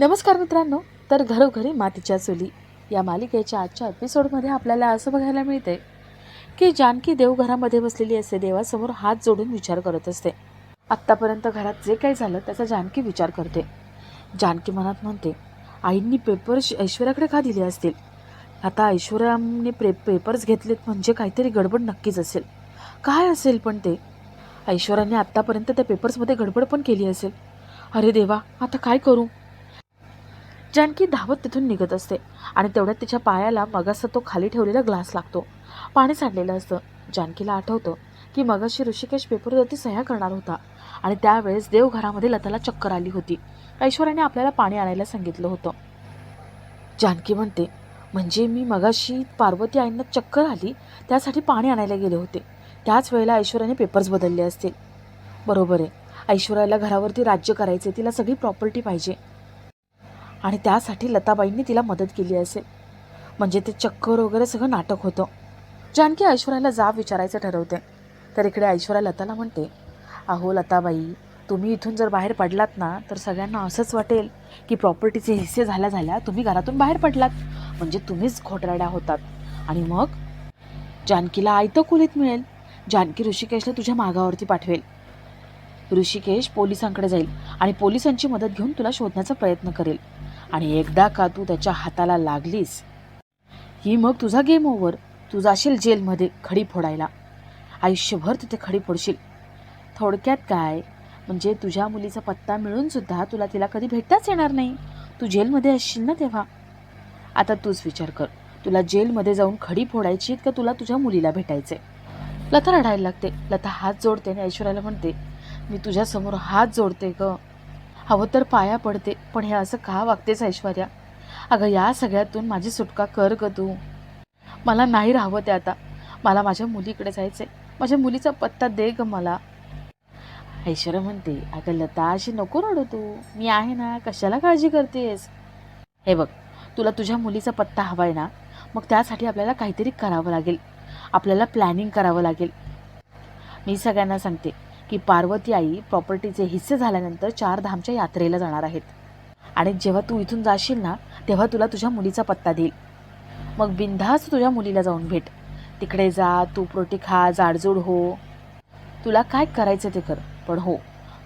नमस्कार मित्रांनो तर घरोघरी मातीच्या चुली या मालिकेच्या आजच्या एपिसोडमध्ये आपल्याला असं बघायला मिळते की जानकी देवघरामध्ये बसलेली असते देवासमोर हात जोडून विचार करत असते. आत्तापर्यंत घरात जे काही झालं त्याचा जानकी विचार करते. जानकी मनात म्हणते आईंनी पेपर्स ऐश्वर्याकडे का दिले असतील? आता ऐश्वर्याने प्रे पेपर्स घेतलेत म्हणजे काहीतरी गडबड नक्कीच असेल. काय असेल पण ते? ऐश्वर्याने आत्तापर्यंत त्या पेपर्समध्ये गडबड पण केली असेल? अरे देवा आता काय करू? जानकी धावत तिथून निघत असते आणि तेवढ्यात तिच्या पायाला मगाचा तो खाली ठेवलेला ग्लास लागतो. पाणी सांडलेलं असतं. जानकीला आठवतं की मगाशी ऋषिकेश पेपरवरती सह्या करणार होता आणि त्यावेळेस देवघरामध्ये लताला चक्कर आली होती. ऐश्वर्याने आपल्याला पाणी आणायला सांगितलं होतं. जानकी म्हणते म्हणजे मी मगाशी पार्वती आईंना चक्कर आली त्यासाठी पाणी आणायला गेले होते. त्याच वेळेला ऐश्वर्याने पेपर्स बदलले असतील. बरोबर आहे. ऐश्वर्याला घरावरती राज्य करायचे तिला सगळी प्रॉपर्टी पाहिजे. आणि त्यासाठी लताबाईंनी तिला मदत केली असेल. म्हणजे ते चक्कर वगैरे सगळं नाटक होतं. जानकी ऐश्वर्याला जाब विचारायचं ठरवते. तर इकडे ऐश्वर्या लताला म्हणते अहो लताबाई तुम्ही इथून जर बाहेर पडलात ना तर सगळ्यांना असंच वाटेल की प्रॉपर्टीचे हिस्से झाल्या झाल्या तुम्ही घरातून बाहेर पडलात. म्हणजे तुम्हीच खोटराड्या होतात. आणि मग? जानकीला आयतं कुलीत मिळेल. जानकी ऋषिकेशला तुझ्या मागावरती पाठवेल. ऋषिकेश पोलिसांकडे जाईल आणि पोलिसांची मदत घेऊन तुला शोधण्याचा प्रयत्न करेल. आणि एकदा का तू त्याच्या हाताला लागलीस ही मग तुझा गेम ओव्हर तू जाशील जेलमध्ये खडी फोडायला. आयुष्यभर तिथे खडी फोडशील. थोडक्यात काय? म्हणजे तुझ्या मुलीचा पत्ता मिळून सुद्धा तुला तिला कधी भेटताच येणार नाही. तू जेलमध्ये असशील ना तेव्हा? आता तूच विचार कर. तुला जेलमध्ये जाऊन खडी फोडायची का तुला तुझ्या मुलीला भेटायचे लता रडायला लागते. लता हात जोडते आणि ऐश्वर्याला म्हणते मी तुझ्यासमोर हात जोडते ग. हवं तर पाया पडते पण हे असं का वागतेस ऐश्वर्या? अगं या सगळ्यातून माझी सुटका कर ग तू. मला नाही राहावं ते आता. मला माझ्या मुलीकडे जायचं आहे माझ्या मुलीचा पत्ता दे ग मला. ऐश्वर्या म्हणते अगं लता अशी नको रडू तू. मी आहे ना कशाला काळजी करतेस? हे बघ तुला तुझ्या मुलीचा पत्ता हवा आहे ना मग त्यासाठी आपल्याला काहीतरी करावं लागेल. आपल्याला प्लॅनिंग करावं लागेल. मी सगळ्यांना सांगते की पार्वती आई प्रॉपर्टीचे हिस्से झाल्यानंतर चार धामच्या यात्रेला जाणार आहेत. आणि जेव्हा तू इथून जाशील ना तेव्हा तुला तुझ्या मुलीचा पत्ता देईल. मग बिनधास्त तुझ्या मुलीला जाऊन भेट. तिकडे जा तू प्रोटी खा जाडजूड हो. तुला काय करायचं ते कर पण हो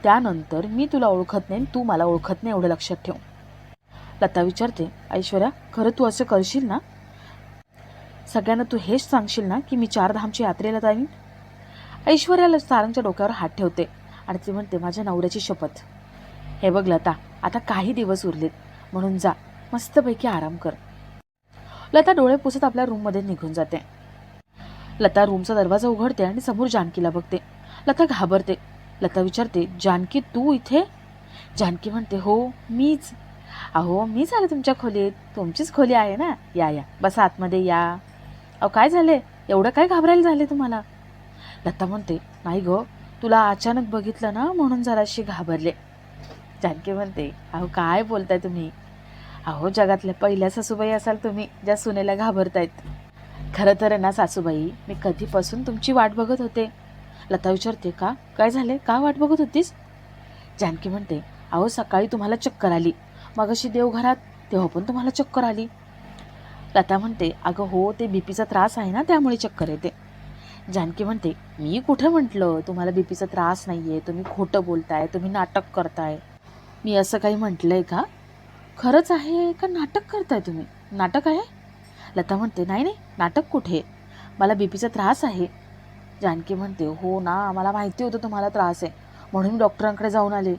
त्यानंतर मी तुला ओळखत नाही तू मला ओळखत नाही एवढं लक्षात ठेव. लता विचारते ऐश्वर्या खरं तू असं करशील ना? सगळ्यांना तू हेच सांगशील ना की मी चार धामच्या यात्रेला जाईन? ऐश्वर्याला सारंगच्या डोक्यावर हात ठेवते आणि ती म्हणते माझ्या नवऱ्याची शपथ. हे बघ लता आता काही दिवस उरलेत म्हणून जा मस्तपैकी आराम कर. लता डोळे पुसत आपल्या रूममध्ये निघून जाते. लता रूमचा दरवाजा उघडते आणि समोर जानकीला बघते. लता घाबरते. लता विचारते जानकी तू इथे? जानकी म्हणते हो मीच. अहो मीच आले तुमच्या खोलीत. तुमचीच खोली आहे ना? या या. बस आतमध्ये या. अहो काय झाले? एवढं काय घाबरायला झाले तुम्हाला? लता म्हणते नाही ग तुला अचानक बघितलं ना म्हणून जराशी घाबरले. जानकी म्हणते अहो काय बोलताय तुम्ही? अहो जगातल्या पहिल्या सासूबाई असाल तुम्ही ज्या सुनेला घाबरतायत. खरं तर ना सासूबाई मी कधीपासून तुमची वाट बघत होते. लता विचारते का? काय झाले का वाट बघत होतीस? जानकी म्हणते अहो सकाळी तुम्हाला चक्कर आली. मग अशी देवघरात तेव्हा पण तुम्हाला चक्कर आली. लता म्हणते अगं हो ते बीपीचा त्रास आहे ना त्यामुळे चक्कर येते. जानकी म्हणते मी कुठं म्हटलं? तुम्हाला बीपीचा त्रास नाही आहे तुम्ही खोटं बोलताय तुम्ही नाटक करताय. मी असं काही म्हटलं आहे का? खरंच आहे का नाटक करताय तुम्ही? नाटक आहे? लता म्हणते नाही नाही नाटक कुठे? मला बीपीचा त्रास आहे. जानकी म्हणते हो ना मला माहिती होतं तुम्हाला त्रास आहे. म्हणून मी डॉक्टरांकडे जाऊन आले.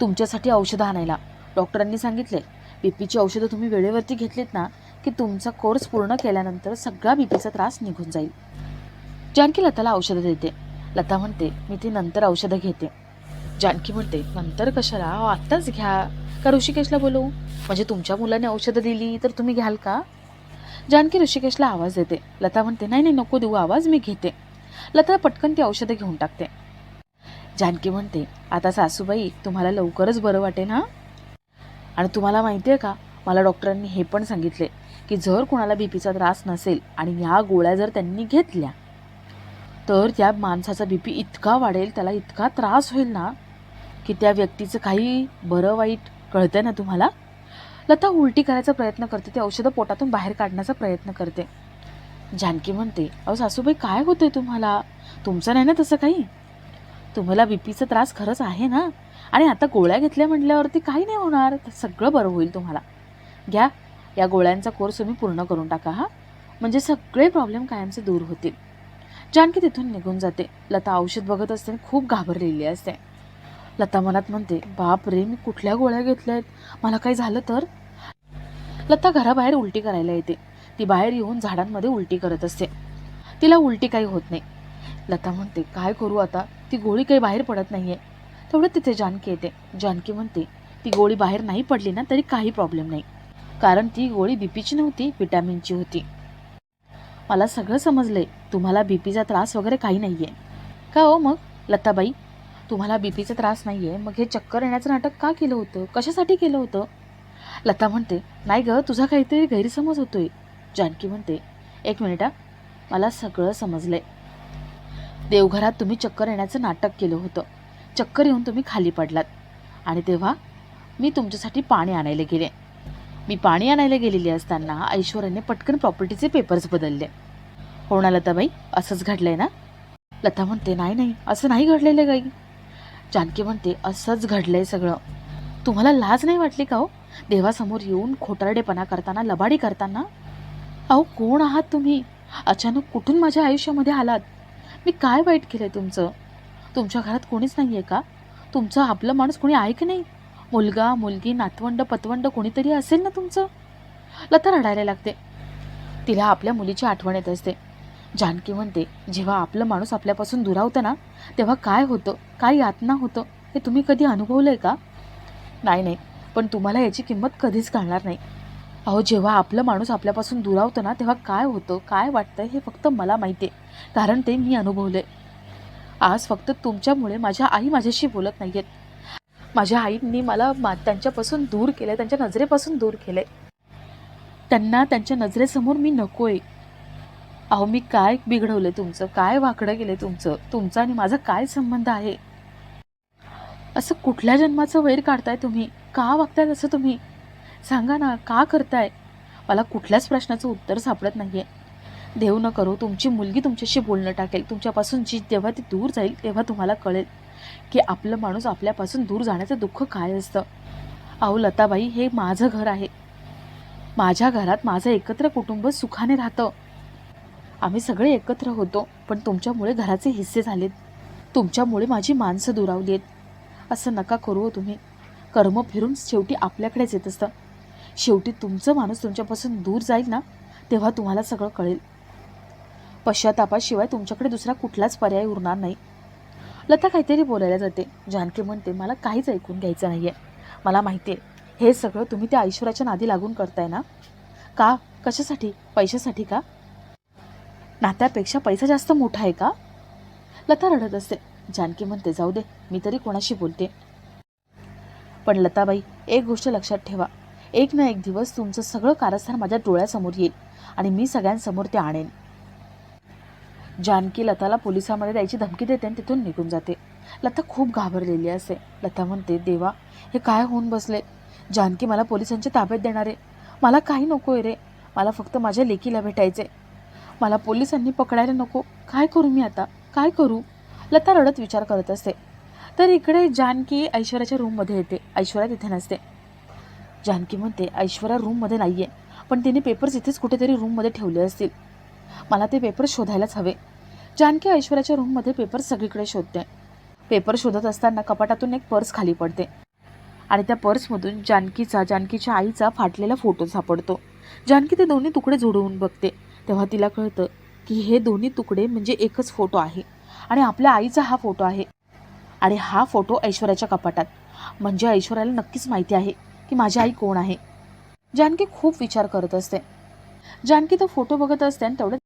तुमच्यासाठी औषधं आणायला. डॉक्टरांनी सांगितले बीपीची औषधं तुम्ही वेळेवरती घेतलीत ना की तुमचा कोर्स पूर्ण केल्यानंतर सगळा बीपीचा त्रास निघून जाईल. जानकी लताला औषधं देते. लता म्हणते मी ती नंतर औषधं घेते. जानकी म्हणते नंतर कशाला? आत्ताच घ्या. का ऋषिकेशला बोलवू? म्हणजे तुमच्या मुलाने औषधं दिली तर तुम्ही घ्याल का? जानकी ऋषिकेशला आवाज देते. लता म्हणते नाही नाही नको देऊ आवाज मी घेते. लता पटकन ती औषधं घेऊन टाकते. जानकी म्हणते आता सासूबाई तुम्हाला लवकरच बरं वाटेल ना आणि तुम्हाला माहिती आहे का मला डॉक्टरांनी हे पण सांगितले की जर कुणाला बीपीचा त्रास नसेल आणि ह्या गोळ्या जर त्यांनी घेतल्या तर त्या माणसाचा बी पी इतका वाढेल त्याला इतका त्रास होईल ना की त्या व्यक्तीचं काही बरं वाईट कळतंय ना तुम्हाला? लता उलटी करायचा प्रयत्न करते ती औषधं पोटातून बाहेर काढण्याचा प्रयत्न करते. जानकी म्हणते अहो सासूबाई काय होतंय तुम्हाला? तुमचं नाही ना तसं काही? तुम्हाला बी पीचा त्रास खरंच आहे ना? आणि आता गोळ्या घेतल्या म्हटल्यावरती काही नाही होणार तर सगळं बरं होईल तुम्हाला. घ्या या गोळ्यांचा कोर्स तुम्ही पूर्ण करून टाका हा. म्हणजे सगळे प्रॉब्लेम कायमचे दूर होतील. जानकी तिथून निघून जाते. लता औषध बघत असते आणि खूप घाबरलेली असते. लता मनात म्हणते बाप रे मी कुठल्या गोळ्या घेतल्या आहेत मला काही झालं तर? लता घराबाहेर उलटी करायला येते. ती बाहेर येऊन झाडांमध्ये उलटी करत असते. तिला उलटी काही होत नाही. लता म्हणते काय करू आता? ती गोळी काही बाहेर पडत नाही आहे तेवढं तिथे जानकी येते. जानकी म्हणते ती गोळी बाहेर नाही पडली ना तरी काही प्रॉब्लेम नाही. कारण ती गोळी बीपीची नव्हती विटॅमिनची होती. मला सगळं समजलं आहे तुम्हाला बीपीचा त्रास वगैरे काही नाही आहे का हो मग? लताबाई तुम्हाला बीपीचा त्रास नाही आहे मग हे चक्कर येण्याचं नाटक का केलं होतं? कशासाठी केलं होतं? लता म्हणते नाही गं तुझा काहीतरी गैरसमज होतोय. जानकी म्हणते एक मिनिट हा मला सगळं समजलं आहे देवघरात तुम्ही चक्कर येण्याचं नाटक केलं होतं. चक्कर येऊन तुम्ही खाली पडलात. आणि तेव्हा मी तुमच्यासाठी पाणी आणायला गेले. मी पाणी आणायला गेलेली असताना ऐश्वर्याने पटकन प्रॉपर्टीचे पेपर्स बदलले. हो ना लताबाई असंच घडलंय ना? लता म्हणते नाही नाही असं नाही घडलेलं काही जानकी म्हणते असंच घडलंय सगळं. तुम्हाला लाज नाही वाटली का हो? देवासमोर येऊन खोटारडेपणा करताना लबाडी करताना? अहो कोण आहात तुम्ही? अचानक कुठून माझ्या आयुष्यामध्ये आलात? मी काय वाईट केलंय तुमचं? तुमच्या घरात कोणीच नाही आहे का? तुमचं आपलं माणूस कोणी आहे की नाही? मुलगा मुलगी नातवंड पतवंड कोणीतरी असेल ना तुमचं? लता रडायला लागते. तिला आपल्या मुलीची आठवण येत असते. जानकी म्हणते जेव्हा आपलं माणूस आपल्यापासून दुरावतं ना तेव्हा काय होतं? काय यातना होतं? हे तुम्ही कधी अनुभवलं आहे का? नाही नाही. पण तुम्हाला याची किंमत कधीच कळणार नाही. अहो जेव्हा आपलं माणूस आपल्यापासून दुरावतं ना तेव्हा काय होतं काय वाटतं हे फक्त मला माहिती आहे कारण ते मी अनुभवलं आहे आज फक्त तुमच्यामुळे माझ्या आई माझ्याशी बोलत नाही आहेत माझ्या आईंनी मला मा त्यांच्यापासून दूर केलं त्यांच्या नजरेपासून दूर केलं त्यांना त्यांच्या नजरेसमोर मी नको आहे अहो मी काय बिघडवलं तुमचं? काय वाकडं केलं तुमचं? तुमचा आणि माझा काय संबंध आहे? असं कुठल्या जन्माचं वैर काढताय तुम्ही? का वागताय असं तुम्ही? सांगा ना का करताय? मला कुठल्याच प्रश्नाचं उत्तर सापडत नाही आहे देव न करो तुमची मुलगी तुमच्याशी बोलणं टाकेल. तुमच्यापासून जी जेव्हा ती दूर जाईल तेव्हा तुम्हाला कळेल. की आपलं माणूस आपल्यापासून दूर जाण्याचं दुःख काय असतं? अहो लताबाई हे माझं घर आहे. माझ्या घरात माझं एकत्र कुटुंब सुखाने राहतं. आम्ही सगळे एकत्र होतो पण तुमच्यामुळे घराचे हिस्से झालेत. तुमच्यामुळे माझी माणसं दुरावली आहेत असं नका करू हो तुम्ही. कर्म फिरून शेवटी आपल्याकडेच येत असतं. शेवटी तुमचं माणूस तुमच्यापासून दूर जाईल ना तेव्हा तुम्हाला सगळं कळेल. पश्चातापाशिवाय तुमच्याकडे दुसरा कुठलाच पर्याय उरणार नाही. लता काहीतरी बोलायला जाते. जानकी म्हणते मला काहीच ऐकून घ्यायचं नाही आहे मला माहिती आहे हे सगळं तुम्ही त्या ऐश्वराच्या नादी लागून करताय ना? का? कशासाठी? पैशासाठी का? नात्यापेक्षा पैसा जास्त मोठा आहे का? लता रडत असते. जानकी म्हणते जाऊ दे मी तरी कोणाशी बोलते. पण लताबाई एक गोष्ट लक्षात ठेवा. एक ना एक दिवस तुमचं सगळं कारस्थान माझ्या डोळ्यासमोर येईल आणि मी सगळ्यांसमोर ते आणेन. जानकी लताला पोलिसामध्ये द्यायची धमकी देते आणि तिथून निघून जाते. लता खूप घाबरलेली असते लता म्हणते देवा हे काय होऊन बसले? जानकी मला पोलिसांच्या ताब्यात देणार. आहे मला काही नको आहे रे. मला फक्त माझ्या लेकीला भेटायचे मला पोलिसांनी पकडायला नको. काय करू मी आता? काय करू? लता रडत विचार करत असते. तर इकडे जानकी ऐश्वर्याच्या रूममध्ये येते. ऐश्वर्या तिथे नसते. जानकी म्हणते ऐश्वर्या रूममध्ये नाही आहे पण तिने पेपर्स इथेच कुठेतरी रूममध्ये ठेवले असतील. मला ते पेपर शोधायलाच हवे. जानकी ऐश्वर्याच्या रूममध्ये पेपर सगळीकडे शोधते. पेपर शोधत असताना कपाटातून एक पर्स खाली पडते. आणि त्या पर्समधून जानकीचा जानकीच्या आईचा फाटलेला फोटो सापडतो. जानकी ते दोन्ही तुकडे जोडवून बघते. तेव्हा तिला कळतं की हे दोन्ही तुकडे म्हणजे एकच फोटो आहे. आणि आपल्या आईचा हा फोटो आहे. आणि हा फोटो ऐश्वर्याच्या कपाटात. म्हणजे ऐश्वर्याला नक्कीच माहिती आहे की माझी आई कोण आहे. जानकी खूप विचार करत असते. जानकी तो फोटो बघत असते आणि तेवढ्यात